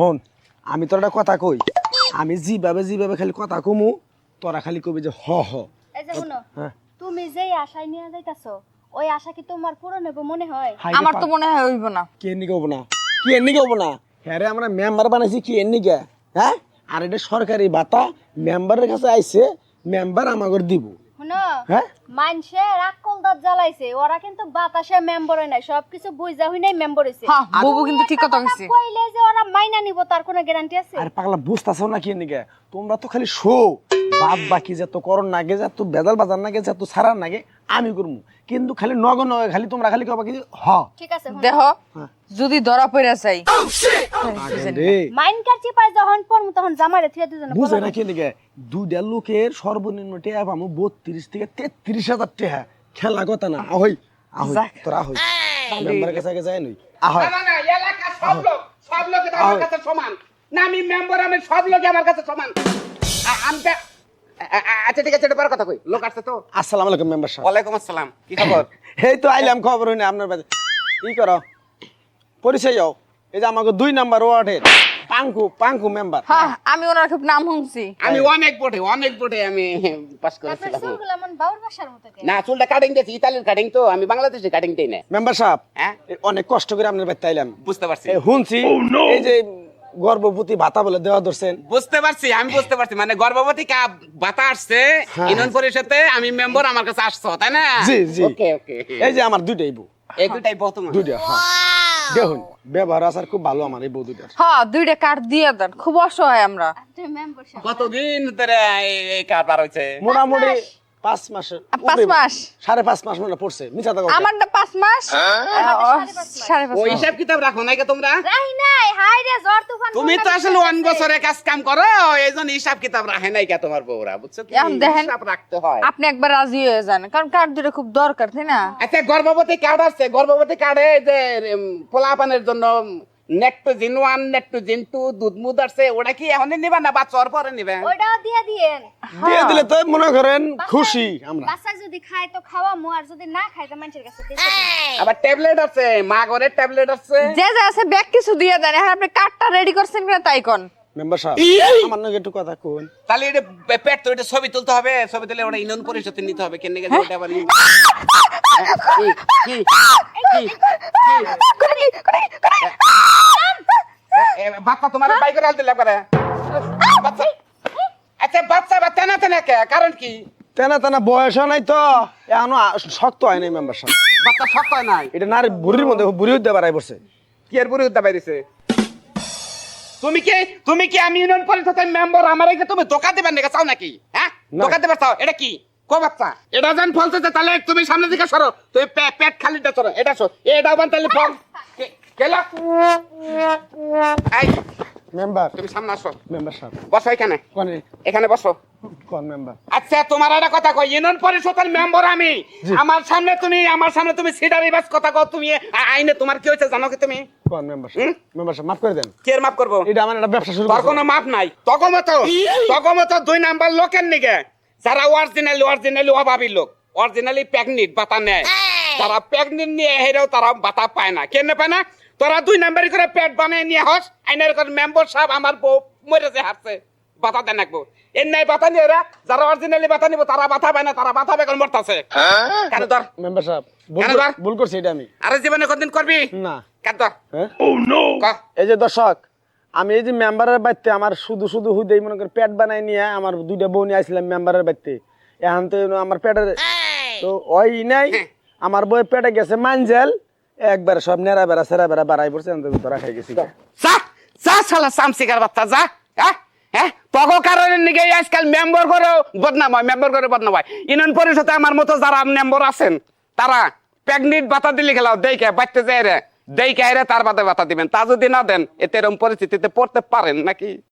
হন আমি তোর একটা কথা কই। আমি যেভাবে যেভাবে খালি কথা কমু তোরা খালি কবি যে হ হ। এই যে শুনো হ্যাঁ। তুমি যেই আশায় নিয়ে যাইতাছো ওই আশা কি তোমার পূরণ হবে মনে হয়? আমার তো মনে হয় হইব না। কি নিকে হব না? কি নিকে হব না? হ্যাঁ আমরা মেম্বার বানাইছি কি এর নিকে হ্যাঁ? আর এটা সরকারি ভাতা মেম্বারের কাছে আইছে মেম্বার আমাকে দিব। হ্যাঁ? মানসে রাক্কল দাঁত জ্বালাইছে ওরা কিন্তু বাতাসে মেম্বার হয় নাই সবকিছু বুঝা হই নাই মেম্বার হইছে। হ্যাঁ বুবু কিন্তু ঠিক কথা কইছে। কইলে যে ওরা মাইনা নিব তার কোনো গ্যারান্টি আছে? আর পাগলা বুঝতেছো না কি নিকে তোমরা তো খালি শো। বাদ বাকি যত করণ নাগে যত বেদাল বাজার নাগে যত সারার নাগে আমি করব কিন্তু খালি নগ নগে খালি তোমরা খালি কবা কি হ। ঠিক আছে দেহ যদি ধরা পড়ে যাই। রে। মাইন কার চিপাই যখন পড়মু তখন জামারে থিয়া দুজন বুঝে না কি লিগে দুইটা লোকের সর্বনিম্ন টেহা পামু বত্রিশ থেকে তেত্রিশ হাজার টেহা খেলা কথা না আহই আহই যাক। তোরা আহই। মেম্বার কাছে আগে যায় নই আহই। না না এলাকা সব লোক সব লোক আমার কাছে সমান। না আমি মেম্বার আমি সব লোক আমার কাছে সমান। আমি আচ্ছা ঠিক আছে এটা পরে কথা কই। লোক আসছে তো? আসসালামু আলাইকুম মেম্বার সাহেব। ওয়ালাইকুম আসসালাম কি খবর? এই তো আইলাম খবর হইনি আপনার ই করো? পরিচয় যাও এই যে আমাকে দুই নাম্বার ওয়ার্ডের পাঙ্কু পাঙ্কু মেম্বার হ্যাঁ আমি ওনার খুব নাম শুনছি। আমি অনেক বোটে অনেক বোটে আমি পাস করেছিলাম মন না চুলটা কাটিং দিয়েছি ইতালির কাটিং তো আমি বাংলাদেশে কাটিং দেই না। মেম্বার সাহেব হ্যাঁ? অনেক কষ্ট করে আপনার বাড়িতে আইলাম। বুঝতে পারছি। শুনছি এই যে গর্ভবতী ভাতা বলে দেওয়া ধরছেন। বুঝতে পারছি আমি বুঝতে পারছি। মানে গর্ভবতী কা ভাতা আসছে হ্যাঁ। ইউনিয়ন পরিষদে আমি মেম্বার আমার কাছে আসছো তাই না? জি, জি। ওকে ওকে এই যে আমার দুইটাই বউ। এই দুটাই বহুত দুইটা হ্যাঁ। দেখুন ব্যবহার আসার খুব ভালো আমার এই বউ হ্যাঁ দুইটা কার্ড দিয়ে দেন খুব অসহায় আমরা। কতদিন ধরে এই- কার্ড কারবার হয়েছে মোটামুটি পাঁচ মাসের পাঁচ মাস? সাড়ে পাঁচ মাস মানে পড়ছে মিছা কথা। আমারটা পাঁচ মাস? ও, সাড়ে পাঁচ হিসাব কিতাব রাখো নাকি তোমরা? রাহি নাই হাই রে জ্বর তুফান তুমি তো আসলে আছে? বছরে কাজ কাম করো এই জন্য হিসাব কিতাব রাখে নাই কে তোমার বউরা বুঝছ? কি এখন হিসাব রাখতে হয়। আপনি একবার রাজি হয়ে যান কারণ কার্ড দুটো খুব দরকার তাই না? আচ্ছা গর্ভবতী কার্ড আছে গর্ভবতী কার্ডে যে পোলাপানের জন্য নেকটোজিন ওয়ান নেকটোজিন টু দুধ মুদ আছে ওটা কি এখনই নিবা না বাচ্চার পরে নিবে? ওটা দিয়ে দিয়েন। দিয়ে দিলে তো মনে করেন খুশি আমরা। বাচ্চা যদি খায় তো খাওয়া মু আর যদি না খায় তো মানুষের কাছে আবার ট্যাবলেট আছে মা ঘরে ট্যাবলেট আছে। যে যা আছে ব্যাগ কিছু দিয়ে দেন এখন আপনি কার্ডটা রেডি করছেন কিনা তাই কোন। মেম্বার সাহেব আমার নাকি একটু কথা কোন তাহলে এটা পেট তো এটা ছবি তুলতে হবে ছবি তুলে ওটা ইউনিয়ন পরিষদে নিতে হবে কেন গেছে ওটা আবার ই- কি কি কি এ, বাচ্চা তোমার লাগবে বাচ্চা আচ্ছা বাচ্চা বা তেনা তেনা কে? কারণ কি? তেনা তেনা বয়স নাই তো এখনও শক্ত হয় নাই মেম্বার সাহেব। বাচ্চা শক্ত হয় নাই? এটা নারী বুড়ির মধ্যে বুড়ি হইতে বাড়াই পড়ছে কি আর বুড়ি উদ্দা বাইরেছে তুমি কি তুমি কি আমি ইউনিয়ন পরিষদের মেম্বার আমার কি তুমি ধোকা দেবেন নাকি চাও নাকি? হ্যাঁ? না। ধোকা দিবে চাও? এটা কি? কো বাচ্চা। এটা যেন ফলতেছে তাহলে তুমি সামনে দিকে সরো। তুমি পেট খালিটা সরো। এটা সরো। এটা বান তাহলে ফল কে- কেলা এই মেম্বার তুমি সামনে আসো। মেম্বার সাহেব। বসো এখানে। কোনে? এখানে বসো। কোন মেম্বার আচ্ছা তোমার একটা কথা কই ইউনিয়ন পরিষদের মেম্বার আমি। আমার সামনে তুমি আমার সামনে তুমি সিডারি বাস কথা কও তুমি আইনে তোমার কি হয়েছে জানো কি তুমি? কোন মেম্বার মেম্বার সাহেব মাফ করে দেন। কে মাফ করব? এটা আমার একটা ব্যবসা শুরু তোর কোনো মাপ নাই। তগমত তগমত দুই নাম্বার লোকের নিগে যারা অরিজিনালি অরিজিনালি অভাবী লোক অরিজিনালি প্যাগনিট বাতা নেয়। তারা প্যাগনিট নিয়ে হেরেও তারা বাতা পায় না। কেন পায় না? তোরা দুই নাম্বারি করে পেট বানিয়ে নিয়ে হস আইনের মেম্বার সাহেব আমার বউ মরেছে হারছে। বাতা দেন রাখব এর নাই বাতা নিয়ে এরা যারা অরিজিনালি বাতা নিব তারা বাতা পায় না তারা বাতা বেগন মরতাছে। কেন ধর? মেম্বার সাহেব ভুল কেন কর- ধর? ভুল করছি এটা আমি। আরে জীবনে কোনদিন করবি? না। কেন ধর? হ্যাঁ? ক। এই যে দর্শক আমি এই যে মেম্বারের বাড়িতে আমার শুধু শুধু হুদেই মনে করে পেট বানাই নিয়ে আমার দুইটা বউ নিয়ে আসছিলাম মেম্বারের বাড়িতে। এখন তো আমার পেটের তো ওই নাই আমার বই পেটে গেছে মানজেল একবারে সব নেড়া বেড়া সেরা বেড়া বাড়াই পড়ছে আমি তো ধরা খাই গেছি। যা যা শালা সামসিকার বাচ্চা যা হ্যাঁ? হ্যাঁ? তগো কারণে নিগে আজকাল মেম্বার করে বদনাম হয়, মেম্বার করে বদনাম হয়। ইউনিয়ন পরিষদে আমার মতো যারা মেম্বার আছেন, তারা প্যাগনিট বাতা দিলে খেলাও দেখে বাচ্চা যায় রে দেখে রে তার বাদে বাতা দিবেন। তা যদি না দেন, এতে এরকম পরিস্থিতিতে পড়তে পারেন নাকি?